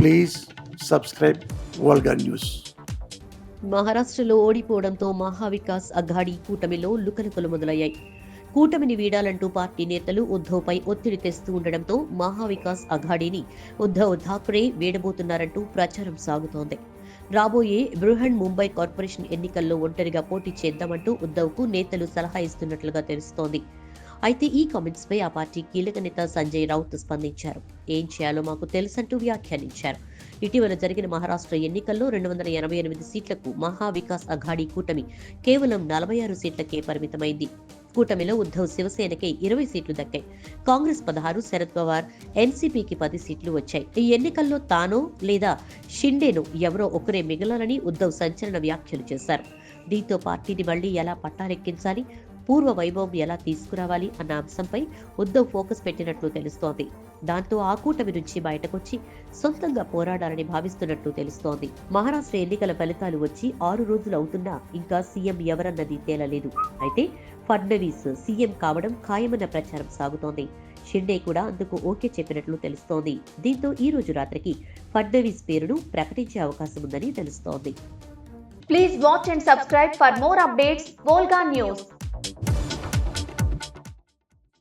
Please subscribe వల్గా news మహారాష్ట్రలో ఓడిపోవడంతో మహావికాస్ అఘాడీ కూటమిలో లుకలుకలు మొదలయ్యాయి. కూటమిని వీడాలంటూ పార్టీ నేతలు ఉద్ధవ్పై ఒత్తిడి తెస్తూ ఉండడంతో మహావికాస్ అఘాడీని ఉద్ధవ్ ఠాక్రే వీడబోతున్నారంటూ ప్రచారం సాగుతోంది. రాబోయే బృహన్ ముంబై కార్పొరేషన్ ఎన్నికల్లో ఒంటరిగా పోటీ చేద్దామంటూ ఉద్ధవ్కు నేతలు సలహా ఇస్తున్నట్లుగా తెలుస్తోంది. అయితే ఈ కామెంట్స్ పై ఆ పార్టీ కీలక నేత సంజయ్ రౌత్ స్పందించారు. ఏం చేయాలో మాకు తెలుసంటూ వ్యాఖ్యానించారు. ఇటీవల జరిగిన మహారాష్ట్ర ఎన్నికల్లో రెండు వందల ఎనభై ఎనిమిది సీట్లకు మహావికాస్ అఘాడీ కూటమి కేవలం నలభై ఆరు సీట్లకే పరిమితమైంది. కూటమిలో ఉద్ధవ్ శివసేనకే ఇరవై సీట్లు దక్కాయి. కాంగ్రెస్ పదహారు శరద్ పవార్ ఎన్సీపీకి పది సీట్లు వచ్చాయి. ఈ ఎన్నికల్లో తానో లేదా షిండేను ఎవరో ఒకరే మిగలాలని ఉద్ధవ్ సంచలన వ్యాఖ్యలు చేశారు. దీంతో పార్టీని మళ్ళీ ఎలా పట్టాలెక్కించాలి? పూర్వ వైభవం ఎలా తీసుకురావాలి అన్న అంశంపై ఉద్దవ్ ఫోకస్ పెట్టినట్లు తెలుస్తోంది. దాంతో ఆ కూటమి నుంచి బయటకొచ్చి సొంతంగా పోరాడాలని భావిస్తున్నట్లు తెలుస్తోంది. మహారాష్ట్ర ఎన్నికల ఫలితాలు వచ్చి ఆరు రోజులు అవుతున్నా ఇంకా సీఎం ఎవరన్నది తేలలేదు. అయితే ఫడ్నవీస్ సీఎం కావడం ఖాయమన్న ప్రచారం సాగుతోంది. షిండే కూడా అందుకు ఓకే చెప్పినట్లు తెలుస్తోంది. దీంతో ఈ రోజు రాత్రికి ఫడ్నవీస్ పేరును ప్రకటించే అవకాశం ఉందని తెలుస్తోంది. Please watch and subscribe for more updates Volga news